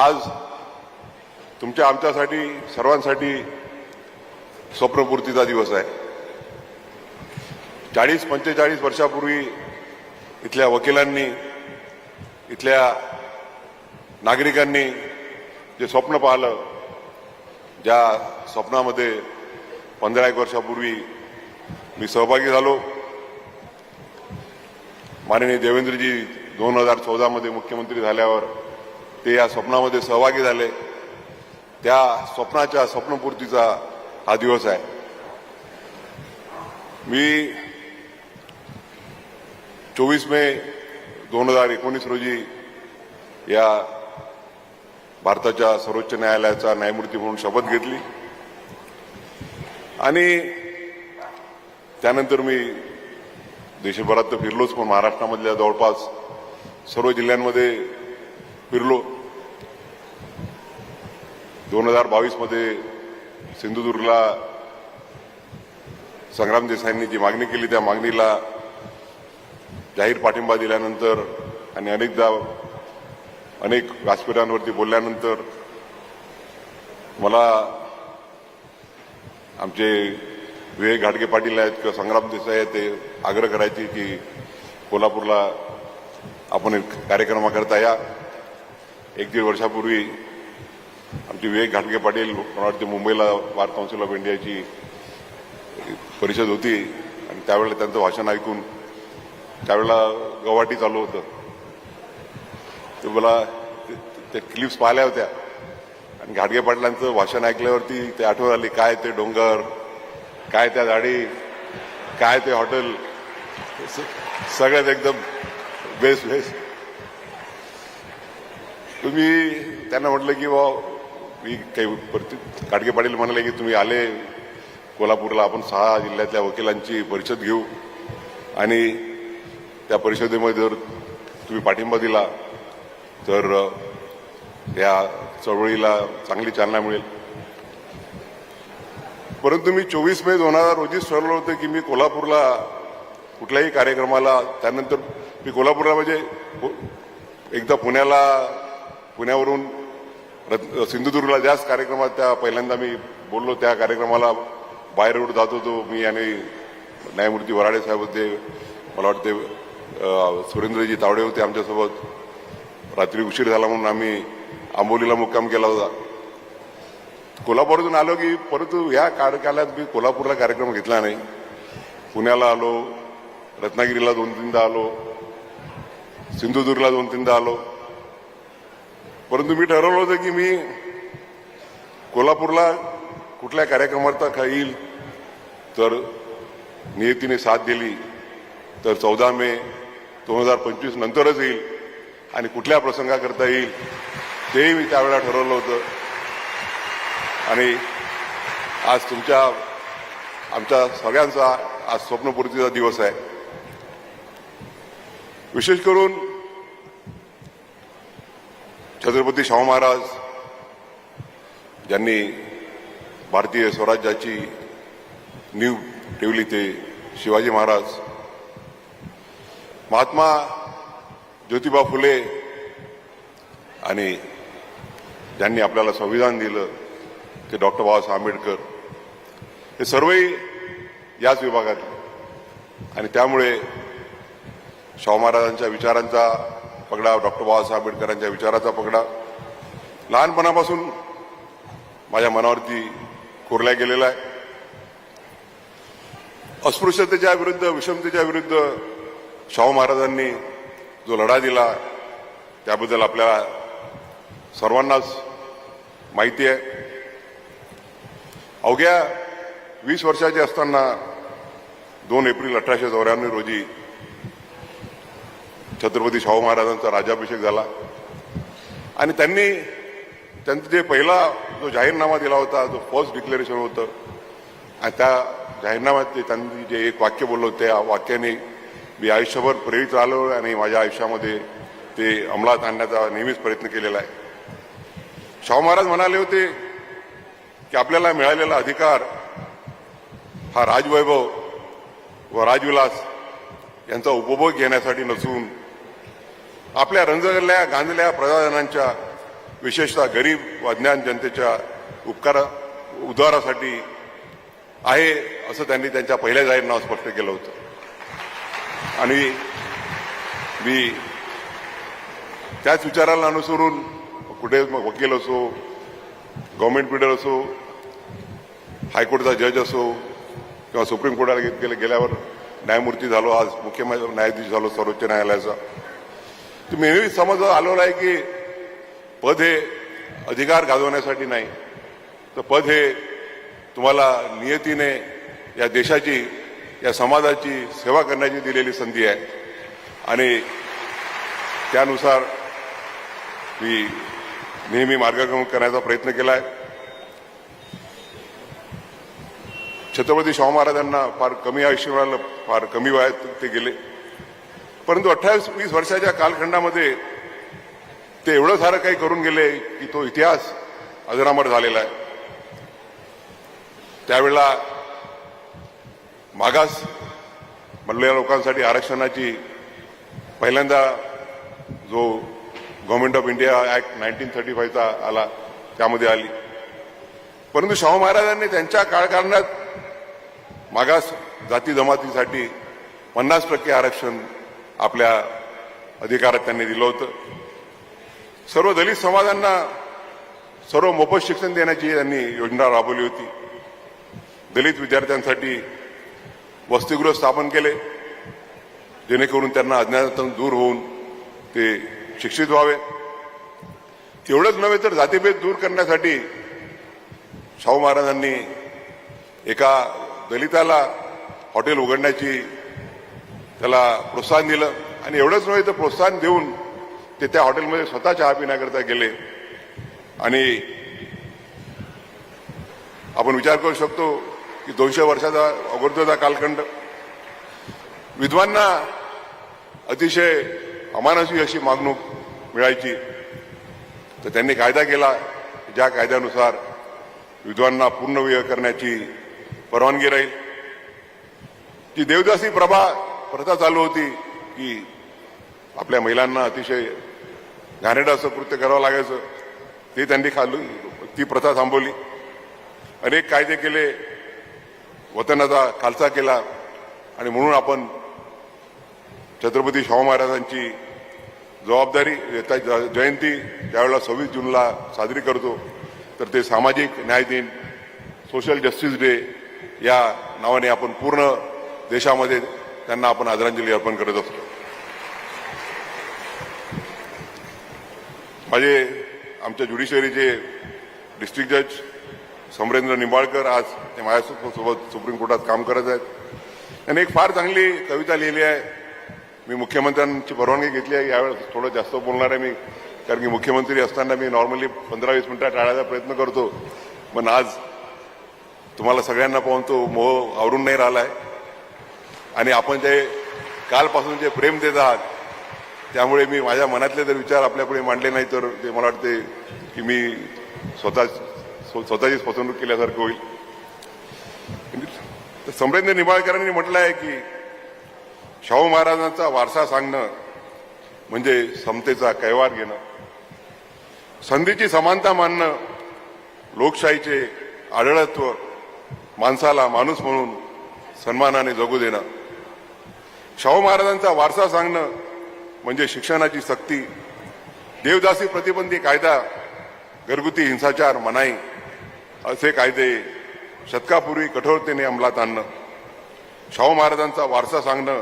आज तुमच्या आमच्यासाठी सर्वांसाठी स्वप्नपूर्तीचा दिवस आहे. चाळीस पंचेचाळीस वर्षापूर्वी इथल्या वकिलांनी इथल्या नागरिकांनी जे स्वप्न पाहिलं ज्या स्वप्नामध्ये पंधरा एक वर्षापूर्वी मी सहभागी झालो. माननीय देवेंद्रजी दोन हजार चौदामध्ये मुख्यमंत्री झाल्यावर ते या स्वप्नामध्ये सहभागी झाले. त्या स्वप्नाच्या स्वप्नपूर्तीचा हा दिवस आहे. मी चोवीस मे दोन हजार एकोणीस रोजी या भारताच्या सर्वोच्च न्यायालयाचा न्यायमूर्ती म्हणून शपथ घेतली. आणि त्यानंतर मी देशभरात तर फिरलोच पण महाराष्ट्रामधल्या जवळपास सर्व जिल्ह्यांमध्ये फिरलो. दोन हजार बावीसमध्ये सिंधुदुर्गला संग्राम देसाईंनी जी मागणी केली त्या मागणीला जाहीर पाठिंबा दिल्यानंतर आणि अनेकदा अनेक व्यासपीठांवरती बोलल्यानंतर मला आमचे विवेक घाटगे पाटील आहेत किंवा संग्राम देसाई आहेत ते आग्रह करायचे की कोल्हापूरला आपण एक कार्यक्रमाकरता या. एक दीड वर्षापूर्वी आमचे विवेक घाटगे पाटील मला वाटते मुंबईला बार काउन्सिल ऑफ इंडियाची परिषद होती आणि त्यावेळेला त्यांचं भाषण ऐकून त्यावेळेला गवाटी चालू होतं. ते मला त्या क्लिप्स पाहिल्या होत्या. आणि घाटगे पाटलांचं भाषण ऐकल्यावरती ते आठवण आली काय ते डोंगर काय त्या झाडी काय ते हॉटेल सगळ्यात एकदम बेस्ट बेस्ट तुम्ही त्यांना म्हटलं की बा मी काही प्रति काडगे पाटील म्हणाले की तुम्ही आले कोल्हापूरला आपण सहा जिल्ह्यातल्या वकिलांची परिषद घेऊ. आणि त्या परिषदेमध्ये जर तुम्ही पाठिंबा दिला तर या चळवळीला चांगली चालना मिळेल. परंतु मी चोवीस मे दोन हजार रोजीच ठरवलं होतं की मी कोल्हापूरला कुठल्याही कार्यक्रमाला त्यानंतर मी कोल्हापूरला म्हणजे एकदा पुण्याला पुण्यावरून सिंधुदुर्गला ज्याच कार्यक्रमात त्या पहिल्यांदा मी बोललो. त्या कार्यक्रमाला बाय रोड जात होतो मी आणि न्यायमूर्ती वराडे साहेब होते मला वाटते सुरेंद्रजी तावडे होते आमच्यासोबत. रात्री उशीर झाला म्हणून आम्ही आंबोलीला मुक्काम केला होता. कोल्हापूरतून आलो की परंतु या कार्यकालात मी कोल्हापूरला कार्यक्रम घेतला नाही. पुण्याला आलो रत्नागिरीला दोन तीनदा आलो सिंधुदुर्गला दोन तीनदा आलो. परंतु मी ठरवलं होतं की मी कोल्हापूरला कुठल्या कार्यक्रमात का येईल तर नियतीने साथ दिली तर चौदा मे दोन हजार पंचवीस नंतरच येईल आणि कुठल्या प्रसंगाकरता येईल तेही मी त्यावेळेला ठरवलं होतं. आणि आज तुमच्या आमच्या सगळ्यांचा आज स्वप्नपूर्तीचा दिवस आहे. विशेष करून छत्रपती शाहू महाराज ज्यांनी भारतीय स्वराज्याची नीव ठेवली ते शिवाजी महाराज. महात्मा ज्योतिबा फुले आणि ज्यांनी आपल्याला संविधान दिलं ते डॉक्टर बाबासाहेब आंबेडकर हे सर्वही याच विभागातले. आणि त्यामुळे शाहू महाराजांच्या विचारांचा पगडा डॉक्टर बाबासाहेब आंबेडकरांच्या विचाराचा पगडा. लहानपणापासून माझ्या मनावरती कोरल्या गेलेला आहे. अस्पृश्यतेच्या विरुद्ध विषमतेच्या विरुद्ध शाहू महाराजांनी जो लढा दिला त्याबद्दल आपल्याला सर्वांनाच माहिती आहे. अवघ्या वीस वर्षाचे असताना दोन एप्रिल अठराशे चौऱ्याण्णव रोजी छत्रपती शाहू महाराजांचा राजाभिषेक झाला. आणि त्यांनी त्यांचा जे पहिला जो जाहीरनामा दिला होता जो फर्स्ट डिक्लेरेशन होतं आणि त्या जाहीरनाम्यात ते त्यांनी जे एक वाक्य बोललं होतं त्या वाक्याने मी आयुष्यभर प्रेरित राहिलो आणि माझ्या आयुष्यामध्ये ते अंमलात आणण्याचा नेहमीच प्रयत्न केलेला आहे. शाहू महाराज म्हणाले होते की आपल्याला मिळालेला अधिकार हा राजवैभव व राजविलास यांचा उपभोग घेण्यासाठी नसून आपल्या रंगल्या गांजल्या प्रजाजनांच्या विशेषतः गरीब व अज्ञान जनतेच्या उपकार उद्धारासाठी आहे असं त्यांनी त्यांच्या पहिल्या जाहीरनामा स्पष्ट केलं होतं. आणि मी त्याच विचाराला अनुसरून कुठे मग वकील असो गव्हर्नमेंट बिल्डर असो हायकोर्टचा जज असो किंवा सुप्रीम कोर्टाला गेले गेल्यावर न्यायमूर्ती झालो आज मुख्य न्यायाधीश झालो सर्वोच्च न्यायालयाचा. नेहमी समज आलेला आहे की पद हे अधिकार गाजवण्यासाठी नाही. तर पद हे तुम्हाला नियतीने या देशाची या समाजाची सेवा करण्याची दिलेली संधी आहे. आणि त्यानुसार मी नेहमी मार्गक्रमण करण्याचा प्रयत्न केला आहे छत्रपती शाहू महाराजांना फार कमी आयुष्य मिळालं फार कमी वयात ते गेले. परंतु अठ्ठावीस वीस वर्षाच्या कालखंडामध्ये ते एवढं सारं काही करून गेले की तो इतिहास अजरामर झालेला आहे. त्यावेळेला मागास म्हणलेल्या लोकांसाठी आरक्षणाची पहिल्यांदा जो government of India act nineteen thirty फाईव्हचा आला त्यामध्ये आली. परंतु शाहू महाराजांनी त्यांच्या काळकारणात मागास जाती जमातीसाठी पन्नास टक्के आरक्षण आपल्या अधिकारात त्यांनी दिलं होतं. सर्व दलित समाजांना सर्व मोफत शिक्षण देण्याची त्यांनी योजना राबवली होती. दलित विद्यार्थ्यांसाठी वसतिगृह स्थापन केले जेणेकरून त्यांना अज्ञानातून दूर होऊन ते शिक्षित व्हावे. तेवढंच नव्हे तर जातीभेद दूर करण्यासाठी शाहू महाराजांनी एका दलिताला हॉटेल उघडण्याची त्याला प्रोत्साहन दिलं. आणि एवढंच नव्हे तर प्रोत्साहन देऊन ते त्या हॉटेलमध्ये स्वतः चहा पिण्याकरता गेले. आणि आपण विचार करू शकतो की दोनशे वर्षाचा अगोदरचा कालखंड विद्वांना अतिशय अमानसी अशी मागणूक मिळायची. तर त्यांनी कायदा केला. ज्या कायद्यानुसार विद्वांना पूर्ण वेळ करण्याची परवानगी राहील. ती देवदासी प्रभा प्रथा चालू होती की आपल्या महिलांना अतिशय घाणेडं असं कृत्य करावं लागायचं. ते त्यांनी खाल्लं. ती प्रथा थांबवली. अनेक कायदे केले. वतनाचा खालसा केला. आणि म्हणून आपण छत्रपती शाहू महाराजांची जबाबदारी येता ज- जयंती ज्यावेळेला सव्वीस जूनला साजरी करतो तर ते सामाजिक न्याय दिन सोशल जस्टिस डे या नावाने आपण पूर्ण देशामध्ये त्यांना आपण आदरांजली अर्पण करत असतो. माझे आमच्या ज्युडिशरीचे डिस्ट्रिक्ट जज समरेंद्र निंबाळकर आज ते माझ्यासोबत सुप्रीम कोर्टात काम करत आहेत. त्यांनी एक फार चांगली कविता लिहिली आहे. मी मुख्यमंत्र्यांची परवानगी घेतली आहे. यावेळेस थोडं जास्त बोलणार आहे मी कारण की मुख्यमंत्री असताना मी नॉर्मली पंधरा वीस मिनिटं टाळायचा प्रयत्न करतो. पण आज तुम्हाला सगळ्यांना पाहून तो मोह आवरून नाही राहिला आहे आणि आपण जे कालपासून जे प्रेम देत आहात त्यामुळे मी माझ्या मनातले जर विचार आपल्यापुढे मांडले नाही तर ते मला वाटते की मी स्वतः स्वतःचीच फसवणूक केल्यासारखं होईल. तर समरेंद्र निंबाळकरांनी म्हटलं आहे की शाहू महाराजांचा वारसा सांगणं म्हणजे समतेचा कैवार घेणं. संधीची समानता मानणं लोकशाहीचे आढळत्व माणसाला माणूस म्हणून सन्मानाने जगू देणं. शाहू महाराजांचा वारसा सांगणं म्हणजे शिक्षणाची सक्ती. देवदासी प्रतिबंधी कायदा घरगुती हिंसाचार मनाई असे कायदे शतकापूर्वी कठोरतेने अंमलात आणणं. शाहू महाराजांचा वारसा सांगणं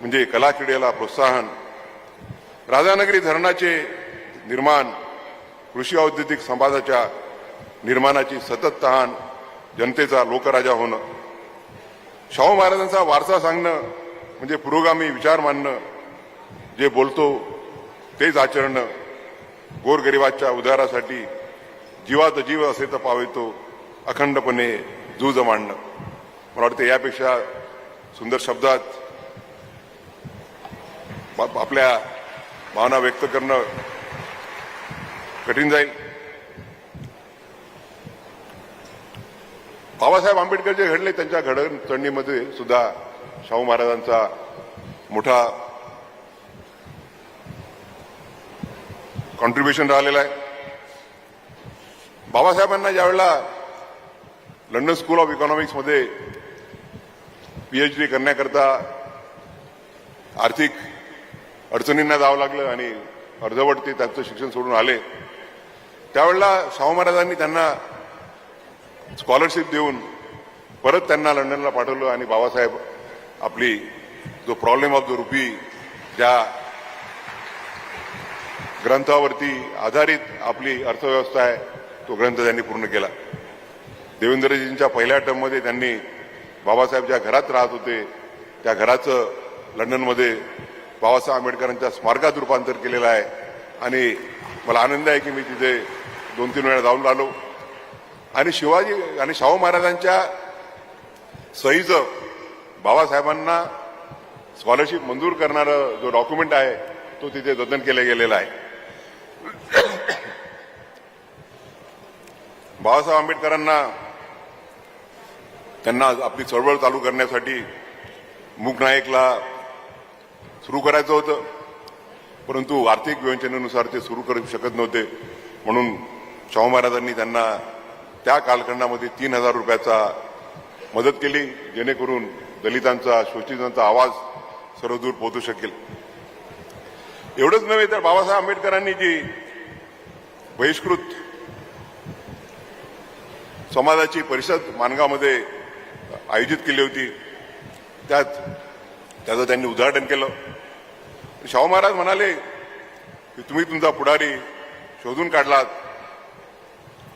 म्हणजे कलाक्रीडेला प्रोत्साहन. राधानगरी धरणाचे निर्माण कृषी औद्योगिक समाजाच्या निर्माणाची सतत तहान जनतेचा लोकराजा होणं. शाहू महाराजांचा वारसा सांगणं म्हणजे पुरोगामी विचार मांडणं जे बोलतो तेच आचरणं गोरगरिबाच्या उद्धारासाठी जीवात जीव असे तर पावितो अखंडपणे जूज मांडणं. मला वाटतं यापेक्षा सुंदर शब्दात आपल्या भावना व्यक्त करणं कठीण जाईल. बाबासाहेब आंबेडकर जे घडले त्यांच्या घडणचणीमध्ये सुद्धा शाहू महाराजांचा मोठा कॉन्ट्रीब्युशन राहिलेला आहे. बाबासाहेबांना ज्यावेळेला लंडन स्कूल ऑफ इकॉनॉमिक्समध्ये पीएचडी करण्याकरता आर्थिक अडचणींना जावं लागलं आणि अर्धवट ते त्यांचं शिक्षण सोडून आले त्यावेळेला शाहू महाराजांनी त्यांना स्कॉलरशिप देऊन परत त्यांना लंडनला पाठवलं आणि बाबासाहेब आपली जो प्रॉब्लेम ऑफ द रुपी ज्या ग्रंथावरती आधारित आपली अर्थव्यवस्था आहे तो ग्रंथ त्यांनी पूर्ण केला. देवेंद्रजींच्या पहिल्या टर्ममध्ये त्यांनी बाबासाहेब ज्या घरात राहत होते त्या घराचं लंडनमध्ये बाबासाहेब आंबेडकरांच्या स्मारकात रूपांतर केलेलं आहे. आणि मला आनंद आहे की मी तिथे दोन तीन वेळा जाऊन आलो आणि शिवाजी आणि शाहू महाराजांच्या सहीचं बाबासाहेबांना स्कॉलरशिप मंजूर करणारा जो डॉक्युमेंट आहे तो तिथे जतन केला गेलेला आहे. बाबासाहेब आंबेडकरांना त्यांना आपली चळवळ चालू करण्यासाठी मूकनायकला सुरू करायचं होतं. परंतु आर्थिक विवंचनेनुसार ते सुरू करू शकत नव्हते. म्हणून शाहू महाराजांनी त्यांना त्या कालखंडामध्ये तीन हजार रुपयाचा मदत केली जेणेकरून दलितांचा शोषितांचा आवाज सर्वदूर पोहोचू शकेल. एवढंच नव्हे तर बाबासाहेब आंबेडकरांनी जी बहिष्कृत समाजाची परिषद मानगावमध्ये आयोजित केली होती त्यात त्याचं त्यांनी उद्घाटन केलं. शाहू महाराज म्हणाले की तुम्ही तुमचा पुढारी शोधून काढलात.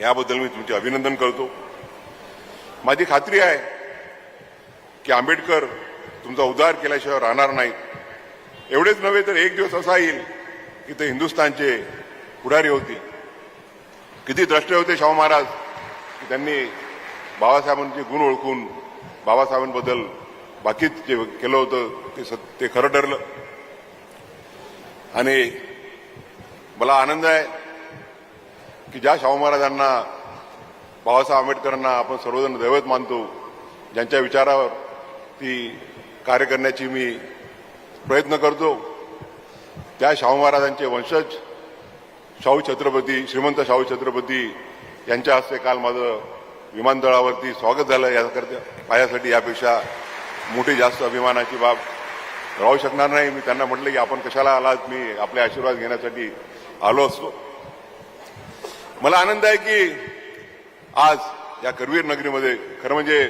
याबद्दल मी तुमचे अभिनंदन करतो. माझी खात्री आहे की आंबेडकर तुमचा उद्धार केल्याशिवाय राहणार नाही. एवढेच नव्हे तर एक दिवस असा येईल की ते हिंदुस्थानचे पुढारी होतील. किती द्रष्टे होते शाहू महाराज की त्यांनी बाबासाहेबांचे गुण ओळखून बाबासाहेबांबद्दल बाकीच जे केलं होतं ते सत- ते खरं ठरलं. आणि मला आनंद आहे की ज्या शाहू महाराजांना बाबासाहेब आंबेडकरांना आपण सर्वजण दैवत मानतो ज्यांच्या विचारावर ती कार्य करण्याची मी प्रयत्न करतो. त्या शाहू महाराजांचे वंशज शाहू छत्रपती श्रीमंत शाहू छत्रपती यांच्या हस्ते काल माझं विमानतळावरती स्वागत झालं. याकरता पायासाठी यापेक्षा मोठी जास्त अभिमानाची बाब राहू शकणार नाही. मी त्यांना म्हटलं की आपण कशाला आलात? मी आपले आशीर्वाद घेण्यासाठी आलो असतो. मला आनंद आहे की आज या करवीर नगरीमध्ये खरं म्हणजे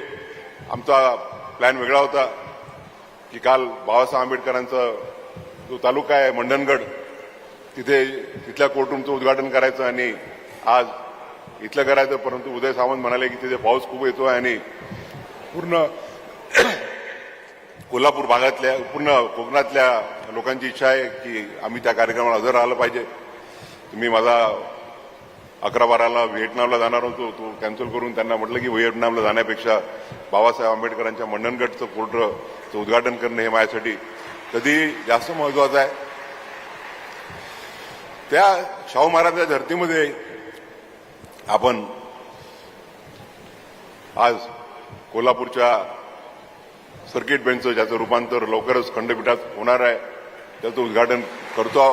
आमचा प्लॅन वेगळा होता की काल बाबासाहेब आंबेडकरांचा जो तालुका आहे मंडणगड तिथे तिथल्या कोर्टरूमचं उद्घाटन करायचं आणि आज इथलं करायचं परंतु उदय सावंत म्हणाले की तिथे पाऊस खूप येतो आहे आणि पूर्ण कोल्हापूर भागातल्या पूर्ण कोकणातल्या लोकांची इच्छा आहे की आम्ही त्या कार्यक्रमाला हजर राहिलं पाहिजे. तुम्ही माझा अकरा बाराला व्हिएटनामला जाणार होतो तो कॅन्सल करून त्यांना म्हटलं की व्हिएटनामला जाण्यापेक्षा बाबासाहेब आंबेडकरांच्या मंडणगडचं पोर्टचं उद्घाटन करणं हे माझ्यासाठी कधी जास्त महत्वाचं आहे. त्या शाहू महाराजांच्या धर्तीमध्ये आपण आज कोल्हापूरच्या सर्किट बेंचचं ज्याचं रूपांतर लवकरच खंडपीठात होणार आहे त्याचं उद्घाटन करतो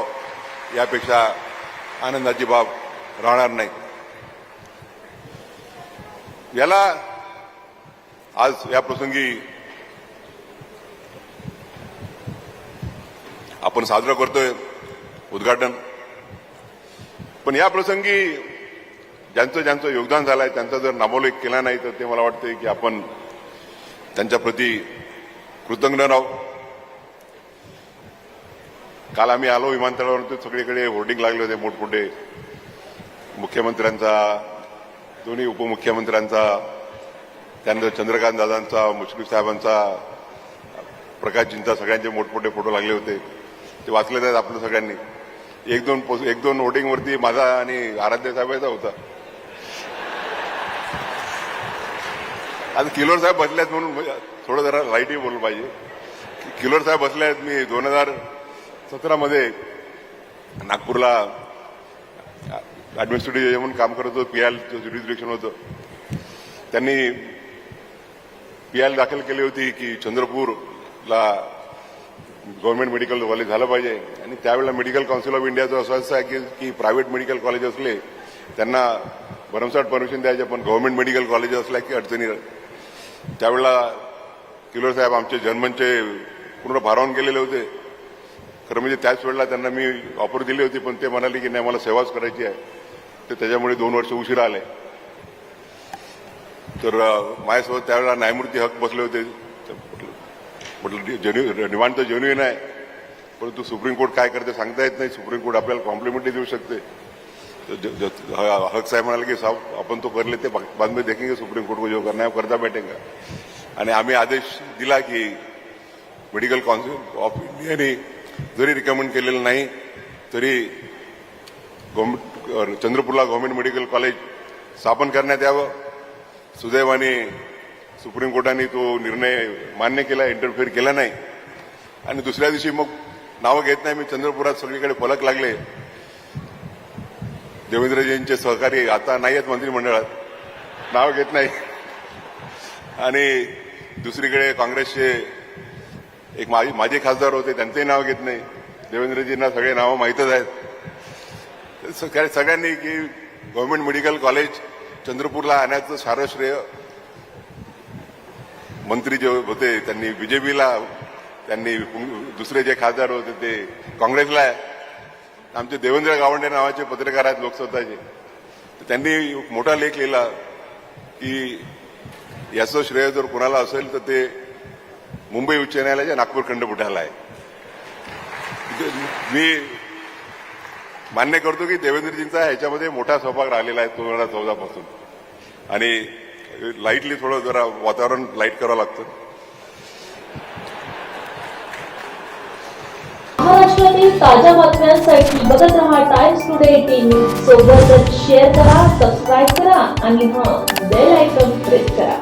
यापेक्षा आनंदाची बाब राहणार नाही. याला आज या प्रसंगी आपण साजरा करतोय उद्घाटन. पण या प्रसंगी ज्यांचं ज्यांचं योगदान झालंय त्यांचा जर नामोल्लेख केला नाही तर ते मला वाटतंय की आपण त्यांच्या प्रती कृतज्ञ राहू. काल आम्ही आलो विमानतळावर सगळीकडे होर्डिंग लागले होते मोठमोठे. मुख्यमंत्र्यांचा दोन्ही उपमुख्यमंत्र्यांचा त्यानंतर चंद्रकांत दादांचा मुश्रीफ साहेबांचा प्रकाशजींचा सगळ्यांचे मोठमोठे फोटो लागले होते. ते वाचले आहेत आपल्या सगळ्यांनी. एक दोन पोस- एक दोन वोटिंगवरती माझा आणि आराध्य साहेबांचा होता. आता किलोर साहेब बसले आहेत म्हणून म्हणजे थोडं जरा लाईटही बोललं पाहिजे. किलोर साहेब बसले आहेत मी दोन हजार सतरामध्ये नागपूरला ऍडमिनिस्ट्रेटिव्ह म्हणून काम करत होतो पीआल ज्युरिडिक्शन होतं. त्यांनी पीआल दाखल केली होती की चंद्रपूरला गव्हर्नमेंट मेडिकल कॉलेज झालं पाहिजे. आणि त्यावेळेला मेडिकल काउन्सिल ऑफ इंडियाचं असं असं आहे की की प्रायव्हेट मेडिकल कॉलेज असले त्यांना भरमसाठ परमिशन द्यायचे पण गव्हर्नमेंट मेडिकल कॉलेज असल्या की अडचणी त्यावेळेला किलोर साहेब आमचे जर्मनचे पूर्ण भारावून गेलेले होते. खरं म्हणजे त्याच वेळेला त्यांना मी ऑफर दिली होती पण ते म्हणाले की नाही मला सेवाच करायची आहे. ते त्याच्यामुळे दोन वर्ष उशीर आले. तर माझ्यासोबत त्यावेळेला न्यायमूर्ती हक बसले होते. म्हटलं म्हटलं जेन्यु डिमांड तर जेन्युइन आहे. परंतु सुप्रीम कोर्ट काय करते सांगता येत नाही. सुप्रीम कोर्ट आपल्याला कॉम्प्लिमेंटरी देऊ शकते. ह- हक साहेब म्हणाले की साहब आपण तो कर लेते बाद में देखेंगे सुप्रीम कोर्ट को जो करना है करता बैठेगा. आणि आम्ही आदेश दिला की मेडिकल काउन्सिल ऑफ इंडियाने जरी रिकमेंड केलेलं नाही तरी गव्हर्नमेंट चंद्रपूरला गव्हर्नमेंट मेडिकल कॉलेज स्थापन करण्यात यावं. सुदैवाने सुप्रीम कोर्टाने तो निर्णय मान्य केला इंटरफेअर केला नाही. आणि दुसऱ्या दिवशी मग नावं घेत नाही मी चंद्रपुरात सगळीकडे फलक लागले. देवेंद्रजींचे सहकारी आता नाही आहेत मंत्रिमंडळात. नाव घेत नाही. आणि दुसरीकडे काँग्रेसचे एक माझे माझे खासदार होते त्यांचंही नाव घेत नाही. देवेंद्रजींना सगळे नावं माहीतच आहेत. सगळ्यांनी की गव्हर्नमेंट मेडिकल कॉलेज चंद्रपूरला आणण्याचं सारं श्रेय. मंत्री जे होते त्यांनी बीजेपीला त्यांनी दुसरे जे खासदार होते ते काँग्रेसला. आहे आमचे देवेंद्र गावंडे नावाचे पत्रकार आहेत लोकसत्ताचे. त्यांनी मोठा लेख लिहिला की याचं श्रेय जर कोणाला असेल तर ते मुंबई उच्च न्यायालयाच्या नागपूर खंडपीठाला आहे. मी मान्य करतो की देवेंद्रजींचा ह्याच्यामध्ये मोठा सहभाग राहिलेला आहे दोन हजार चौदा पासून आणि लाईटली थोडं जरा वातावरण लाइट करावं लागतं. महाराष्ट्रातील ताज्या बातम्यांसाठी बघत रहा टाइम्स टुडे एटीन न्यूज सोबतच शेअर करा सबस्क्राईब करा आणि हा बेल आयकॉन प्रेस करा.